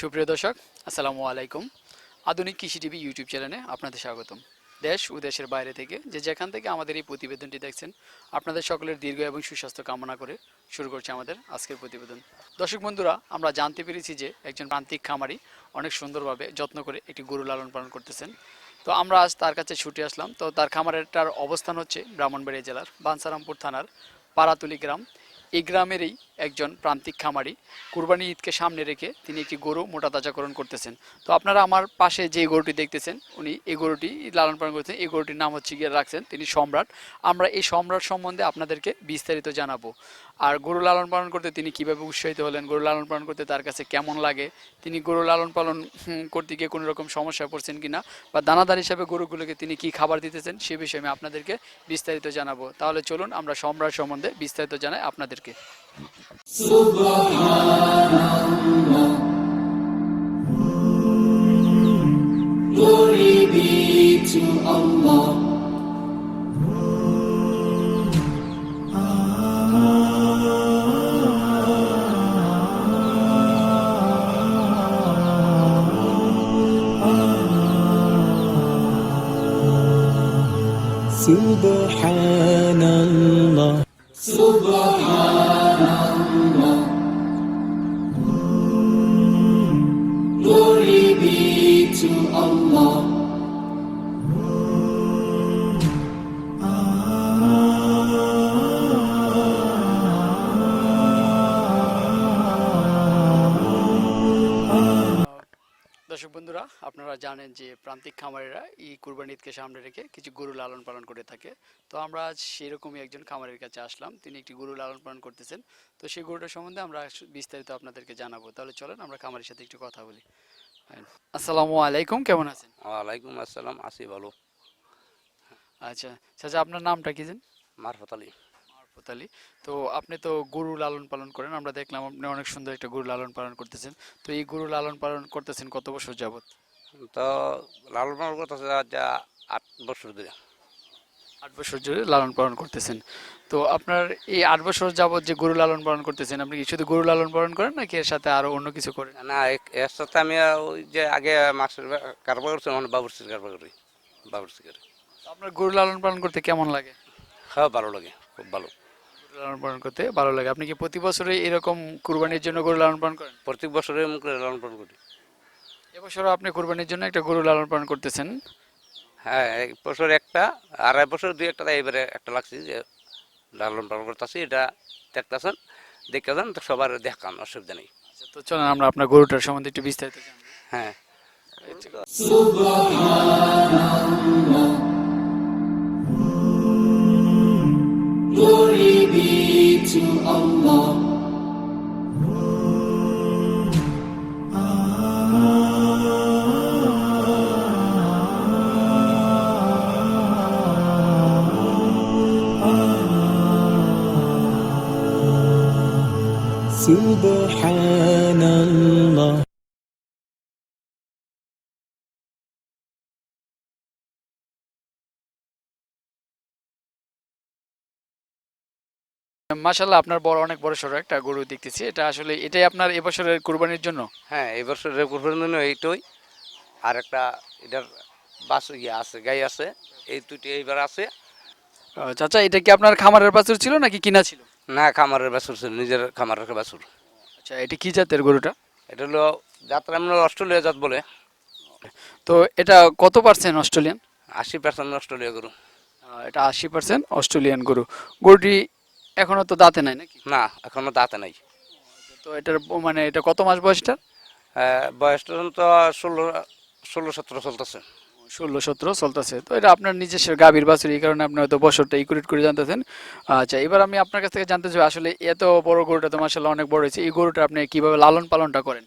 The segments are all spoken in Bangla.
সুপ্রিয় দর্শক, আসসালামু আলাইকুম। আধুনিক কৃষি টিভি ইউটিউব চ্যানেলে আপনাদের স্বাগতম। দেশ ও দেশের বাইরে থেকে যে যেখান থেকে আমাদের এই প্রতিবেদনটি দেখছেন, আপনাদের সকলের দীর্ঘ এবং সুস্বাস্থ্য কামনা করে শুরু করছে আমাদের আজকের প্রতিবেদন। দর্শক বন্ধুরা, আমরা জানতে পেরেছি যে একজন প্রান্তিক খামারি অনেক সুন্দরভাবে যত্ন করে একটি গরু লালন পালন করতেছেন। তো আমরা আজ তার কাছে ছুটে আসলাম। তো তার খামারেরটার অবস্থান হচ্ছে ব্রাহ্মণবাড়িয়া জেলার বানসারামপুর থানার পাড়াতুলি গ্রাম। এই গ্রামেরই একজন প্রান্তিক খামারি কুরবানি ঈদকে সামনে রেখে তিনি একটি গরু মোটা তাজাকরণ করতেছেন। তো আপনারা আমার পাশে যে গরুটি দেখতেছেন, উনি এই গরুটি লালন পালন করতেছেন। এই গরুটির নাম হচ্ছে গিয়ে রাখছেন, তিনি সম্রাট। আমরা এই সম্রাট সম্বন্ধে আপনাদেরকে বিস্তারিত জানাব। আর গরু লালন পালন করতে তিনি কীভাবে উৎসাহিত হলেন, গরু লালন পালন করতে তার কাছে কেমন লাগে, তিনি গরু লালন পালন করতে গিয়ে কোনো রকম সমস্যায় পড়ছেন কিনা বা দানাদার হিসাবে গরুগুলোকে তিনি কি খাবার দিতেছেন সে বিষয়ে আমি আপনাদেরকে বিস্তারিত জানাব তাহলে চলুন আমরা সম্রাট সম্বন্ধে বিস্তারিত জানাই আপনাদেরকে to Allah. দর্শক বন্ধুরা আপনারা জানেন যে প্রান্তিক খামারিরা এই কুরবানি ঈদকে সামনে রেখে কিছু গরু লালন পালন করে থাকে। তো আমরা আজ সেরকমই একজন খামারের কাছে আসলাম। তিনি একটি গরু লালন পালন করতেছেন। তো সেই গরুটার সম্বন্ধে আমরা বিস্তারিত আপনাদেরকে জানাব। তাহলে চলেন আমরা খামারের সাথে একটু কথা বলি। আসসালামু আলাইকুম কেমন আছেন? ওয়ালাইকুম আসসালাম আসি ভালো। আচ্ছা চাচা আপনার নামটা কি জান মারফত আলী। মারফত তো আপনি তো গরু লালন পালন করেন আমরা দেখলাম আপনি অনেক সুন্দর একটা গরু লালন পালন করতেছেন। তো এই গরু লালন পালন করতেছেন কত বছর যাবত তো লালন পালন করতেছে যা আট বছর ধরে। আট বছর ধরে লালন পালন করতেছেন। তো আপনার এই আট বছর যাবত যে গরু লালন পালন করতেছেন আপনি কি শুধু গরু লালন পালন করেন নাকি এর সাথে আরও অন্য কিছু করেন? না এর সাথে আমি ওই যে আগে মাছের কারবার করছি মানে বাবুরচির কারবার করি বাবুরচি করি। আপনার গরু লালন পালন করতে কেমন লাগে? হ্যাঁ ভালো লাগে খুব ভালো। লালন পালন করতে ভালো লাগে। আপনি কি প্রতি বছরে এরকম কুরবানির জন্য গরু লালন পালন করেন? প্রত্যেক বছরে মুখে লালন পালন করি। এবছরও আপনি কুরবানির জন্য একটা গরু লালন পালন করতেছেন? হ্যাঁ এক বছর একটা আড়াই বছর দুই একটা এবারে একটা লাগছে যে লালন পালন করতেছি এটা দেখতেছেন দেখতেছেন তো সবার দেখান অসুবিধা নেই। আচ্ছা, তো চলেন আমরা আপনার গরুটার সম্বন্ধে একটু বিস্তারিত জানব। হ্যাঁ। Subhanallah. মাশাল্লাহ আপনার বড় অনেক বড় সড়ো একটা গরু দেখতেছি। এটা আসলে এটাই আপনার এবছরের কুরবানির জন্য? হ্যাঁ এবছরের বছর রেকুরফের এইটাই। আর একটা এটার বাস ইয়ে আছে গাই আছে। এই দুটি এইবার আছে। চাচা এটা কি আপনার খামারের বাছুর ছিল নাকি কিনা ছিল? না খামারের বাছুর ছিল নিজের খামারের বাছুর। আচ্ছা এটা কি জাতের গরুটা? এটা হলো যাত্রা আমরা অস্ট্রেলিয়া জাত বলে। তো এটা কত পার্সেন্ট অস্ট্রেলিয়ান? আশি পার্সেন্ট অস্ট্রেলিয়া গরু। এটা আশি পার্সেন্ট অস্ট্রেলিয়ান গরু। গরুটি এখনও তো দাঁতে নাই নাকি? না এখনও দাঁতে নাই। তো এটার মানে এটা কত মাস বয়সটা আহ, বয়সটা তো ষোলো ষোলো সতেরো চলতেছে। ষোলো সতেরো চলতেছে। তো এটা আপনার নিজস্ব গাভীর বাছুর এই কারণে আপনি হয়তো বছরটা ইকুরেট করে জানতেছেন। আচ্ছা এবার আমি আপনার কাছ থেকে জানতে চাই আসলে এত বড় গরুটা তো মাসাল্লাহ অনেক বড় হয়েছে এই গরুটা আপনি কীভাবে লালন পালনটা করেন?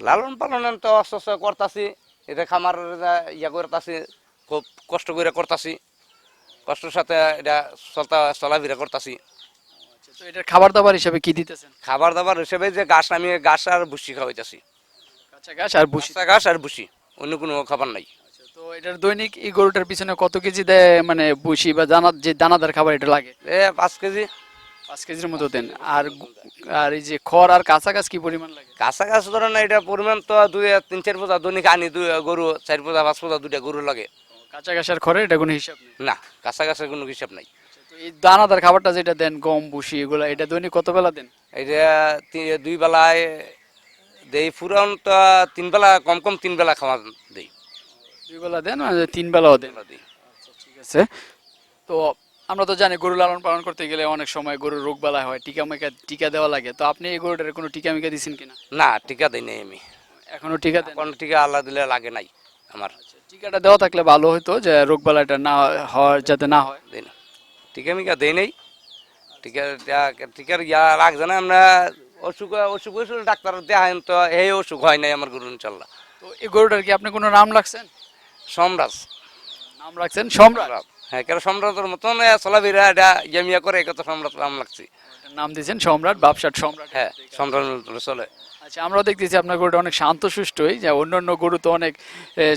লালন পালন তো আস্তে আস্তে করতাছি এটা খামার ইয়া করতাছি খুব কষ্ট করে করতাছি কষ্টের সাথে এটা চলতা চলাফেরা করতাছি। আচ্ছা, তো এটার খাবার দাবার হিসাবে কি দিতেছেন? খাবার দাবার হিসেবে যে ঘাস আমি ঘাস আর ভুসি খাওয়াইতেছি। কাঁচা ঘাস আর ভুসি? ঘাস আর ভুসি অন্য কোনো খাবার নাই। আচ্ছা, তো এটার দৈনিক এই গরুটার পিছনে কত কেজি দেয় মানে ভুসি বা দানা যে দানাদার খাবার এটা লাগে? এ পাঁচ কেজি। পাঁচ কেজির মতো দেন। আর আর এই যে খড় আর কাঁচা গাছ কি পরিমাণ লাগে? কাছাকাছি ধরেন এটা পরিমাণ তো দুই তিন চার পোজা দৈনিক আনি দুই গরু চার পোজা পাঁচ পোজা দুইটা গরু লাগে। কাঁচা আর খড়ের এটা কোনো হিসাব নেই? না কাছাকাছি কোনো হিসাব নাই। এই দানাদার খাবারটা যেটা দেন গম ভুসি এগুলো এটা দৈনিক কত বেলা দেন? এটা দুই বেলায় দেই ফুরন তো তিন বেলা কম কম তিন বেলা খাওয়া দেই। দুই বেলা দেন তিন বেলাও দেন। দিই। ঠিক আছে। তো আমরা তো জানি গরু লালন পালন করতে গেলে অনেক সময় গরুর রোগ বালা হয় টিকা মিকা টিকা দেওয়া লাগে। তো আপনি এই গরুটার কোনো টিকা মিকা দিছেন কিনা? না টিকা দিই নাই আমি। এখনও টিকা দেন কোন টিকা আল্লাহ দিলে লাগে নাই আমার। টিকাটা দেওয়া থাকলে ভালো হতো যে রোগ বালাটা না হওয়ার যাতে না হয়। দিই না। টিকা মিকা দেই নাই। টিকা দেয়া- টিকার ইয়া লাগছে না আমরা অসুখ অসুখ হয়েছিল ডাক্তার দেখায় তো এই অসুখ হয় নাই আমার গরু ইনশাল্লাহ। তো এই গরুটার কি আপনি কোনো নাম রাখছেন? সম্রাজ নাম রাখছেন সম্রাট? হ্যাঁ কেন সম্রাটের মতন চলাফেরা এটা ইয়ামিয়া করে কত সম্রাট নাম লাগছে নাম দিয়েছেন সম্রাট বাপসাট সম্রাট। হ্যাঁ সম্রাট চলে। আচ্ছা আমরাও দেখতেছি আপনার গরুটা অনেক শান্ত সুষ্ঠই যে অন্যান্য গরু তো অনেক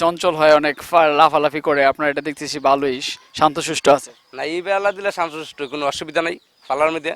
চঞ্চল হয় অনেক লাফালাফি করে আপনার এটা দেখতেছি ভালোই শান্ত সুষ্ঠ আছে। না এই বেলা দিলে শান্ত কোনো অসুবিধা নাই পালার মধ্যে।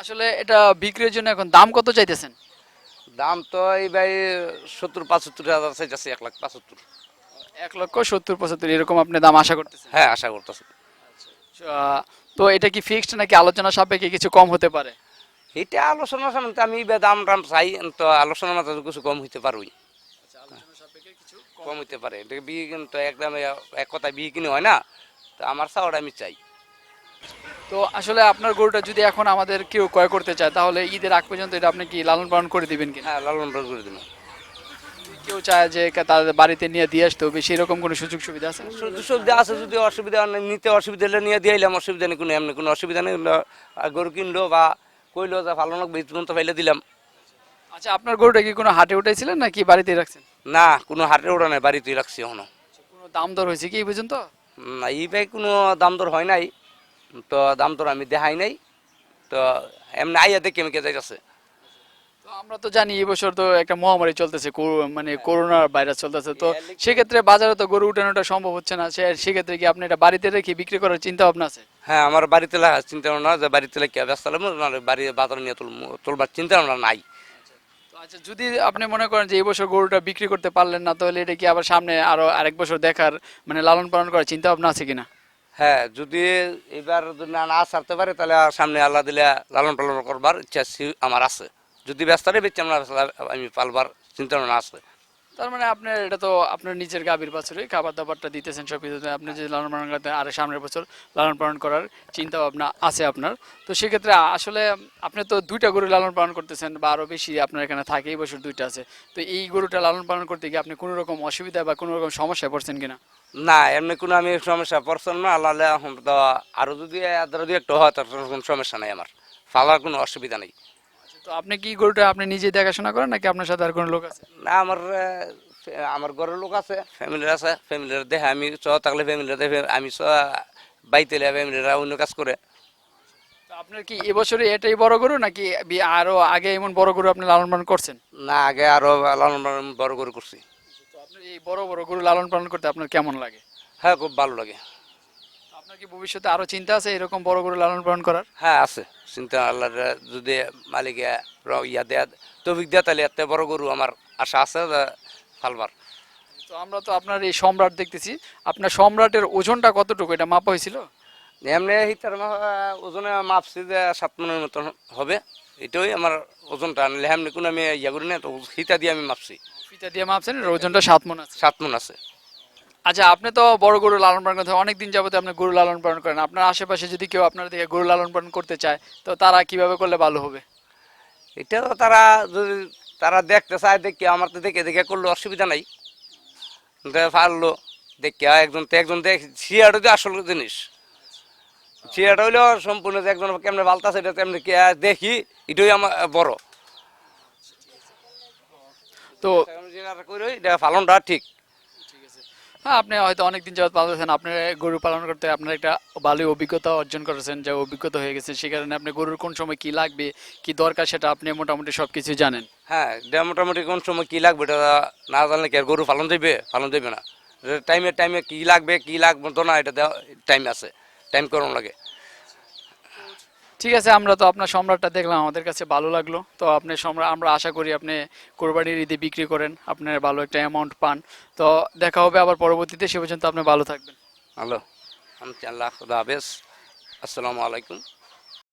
আসলে এটা বিক্রির জন্য এখন দাম কত চাইতেছেন? দাম তো এই ভাই সত্তর পঁচাত্তর হাজার চাইতেছে এক লাখ পঁচাত্তর। এক লক্ষ সত্তর পঁচাত্তর এরকম আপনি দাম আশা করতেছেন? হ্যাঁ আশা করতেছে। আহ, তো এটা কি ফিক্সড নাকি আলোচনা সাপেক্ষে কিছু কম হতে পারে? এটা আলোচনার সামনে আমি বে দাম টাম চাই তো আলোচনার মাত্রা কিছু কম হইতে পারোই। কম হইতে পারে। এটা বিয়ে কিন্তু একদম এক কথা বিয়ে কিনে হয় না তো আমার চাওয়াটা আমি চাই। তো আসলে আপনার গরুটা যদি এখন আমাদের কেউ ক্রয় করতে চায় তাহলে ঈদের আগ পর্যন্ত এটা আপনি কি লালন পালন করে দিবেন কিনা? হ্যাঁ লালন পালন করে দিন কেউ চায় যে তাদের বাড়িতে নিয়ে দিয়ে আসতে হবে সেরকম কোনো সুযোগ সুবিধা আছে? সুযোগ সুবিধা আছে যদি অসুবিধা নিতে অসুবিধা হলে নিয়ে দিয়ে এলাম অসুবিধা নেই কোনো এমনি কোনো অসুবিধা নেই। গরু কিনলো বা কইলো যে ভালো লাগবে তুরন্ত ফাইলে দিলাম। আচ্ছা আপনার গরুটা কি কোনো হাটে উঠাইছিলেন নাকি বাড়িতে রাখছেন? না কোনো হাটে ওটা নাই বাড়িতেই রাখছি এখনও। কোনো দাম দর হয়েছে কি এই পর্যন্ত? না এই ভাই কোনো দাম দর হয় নাই। তো দাম দর আমি দেখাই নাই। তো এমনি আইয়া দেখে আমি কে যাইতেছে। আমরা তো জানি এবছর তো একটা মহামারী চলতেছে মানে করোনা ভাইরাস চলতেছে। তো সেক্ষেত্রে বাজারে তো গরু উঠানোটা সম্ভব হচ্ছে না সেক্ষেত্রে কি আপনি এটা বাড়িতে রেখে বিক্রি করার চিন্তা ভাবনা আছে? হ্যাঁ আমার বাড়িতে লাগা চিন্তা ভাবনা যে বাড়িতে কে ব্যস্ত বাড়ি বাজারে নিয়ে তোলবার চিন্তা ভাবনা নাই তো আচ্ছা যদি আপনি মনে করেন যে এই বছর গরুটা বিক্রি করতে পারলেন না তাহলে এটা কি আবার সামনে আরও আরেক বছর দেখার মানে লালন পালন করার চিন্তা ভাবনা আছে কিনা? হ্যাঁ যদি এবার যদি না না ছাড়তে পারে তাহলে সামনে আল্লাহ দিলে লালন পালন করবার ইচ্ছা আমার আছে। যদি ব্যস্ত রে বেচে আমরা আমি পালবার চিন্তা ভাবনা আছে। তার মানে আপনার এটা তো আপনার নিজের গাভীর বছরে খাবার দাবারটা দিতেছেন সব কিছু আপনি যে লালন পালন করতে আর সামনের বছর লালন পালন করার চিন্তা ভাবনা আছে আপনার। তো সেক্ষেত্রে আসলে আপনি তো দুইটা গরু লালন পালন করতেছেন বা আরও বেশি আপনার এখানে থাকে এই বছর দুইটা আছে। তো এই গরুটা লালন পালন করতে গিয়ে আপনি কোনো রকম অসুবিধা বা কোনো রকম সমস্যায় পড়ছেন কিনা? না এমনি কোনো আমি সমস্যা পড়ছেন না। আল্লাহ আল্লাহ এখন তো আরও যদি আরও যদি একটু হয় তার কোনো সমস্যা নাই আমার। ফালার কোনো অসুবিধা নেই। তো আপনি কি গরুটা আপনি নিজে দেখাশোনা করেন নাকি আপনার সাথে আর কোনো লোক আছে? না আমার আমার ঘরের লোক আছে ফ্যামিলির আছে ফ্যামিলির দেখে আমি চ থাকলে ফ্যামিলির দেখে আমি চ বাইতে ফ্যামিলিরা অন্য কাজ করে। তো আপনার কি এবছরে এটাই বড় গরু নাকি আরও আগে এমন বড় গরু আপনি লালন পালন করছেন? না আগে আরও লালন পালন বড় গরু করছি। তো আপনার এই বড় বড় গরু লালন পালন করতে আপনার কেমন লাগে? হ্যাঁ খুব ভালো লাগে। আপনার কি ভবিষ্যতে আরও চিন্তা আছে এরকম বড় গরু লালন পালন করার? হ্যাঁ আছে। চিন্তা আল্লাহ যদি মালিকে ইয়া দেয়া তৌফিক দেয়া তাহলে এত বড় গরু আমার আশা আছে ফালবার তো আমরা তো আপনার এই সম্রাট দেখতেছি। আপনার সম্রাটের ওজনটা কতটুকু? এটা মাপা হয়েছিল? এমনি হিতার ওজনে মাপছি যে সাত মনের মতন হবে। এটাই আমার ওজনটা। আনলে এমনি কোনো আমি ইয়া করি না তো হিতা দিয়ে আমি মাপছি। ফিতা দিয়ে মাপছেন ওজনটা সাত মন আছে। সাত মন আছে। আচ্ছা আপনি তো বড় গরু লালন পালন করতে অনেক দিন যাবতে আপনি গরু লালন পালন করেন। আপনার আশেপাশে যদি কেউ আপনার দিকে গরু লালন পালন করতে চায় তো তারা কীভাবে করলে ভালো হবে? এটা তো তারা যদি তারা দেখতে চায় দেখে আমার তো দেখে দেখে করলে অসুবিধা নাই। পারল দেখে একজন তো একজন দেখ শিয়াটা তো আসল জিনিস। শিয়াটা হইল সম্পূর্ণ যে একজন কেমনে বালতাছে এটা তেমনি দেখি এটাই আমার বড়। তো পালনটা ঠিক। হ্যাঁ আপনি হয়তো অনেকদিন যাবত পালতেছেন আপনি গরু পালন করতে আপনার একটা ভালো অভিজ্ঞতা অর্জন করেছেন, যা অভিজ্ঞতা হয়ে গেছে। সে কারণে আপনি গরুর কোন সময় কি লাগবে, কি দরকার সেটা আপনি মোটামুটি সব কিছু জানেন। হ্যাঁ মোটামুটি কোন সময় কি লাগবে এটা না জানলে কি আর গরু পালন দেবে পালন দেবে না। টাইমে টাইমে কি লাগবে কি লাগবে তো না, এটা টাইম আছে। টাইম করুন লাগে। ঠিক আছে, আমরা তো আপনার সম্রাটটা দেখলাম, আমাদের কাছে ভালো লাগল। তো আপনি সম্রাট আমরা আশা করি আপনি কোরবানির ঈদে বিক্রি করেন, আপনার ভালো একটা অ্যামাউন্ট পান। তো দেখা হবে আবার পরবর্তীতে, সে পর্যন্ত আপনি ভালো থাকবেন। হ্যালো, আমি আল্লাহ, খুদা হাফেজ। আসসালামু আলাইকুম।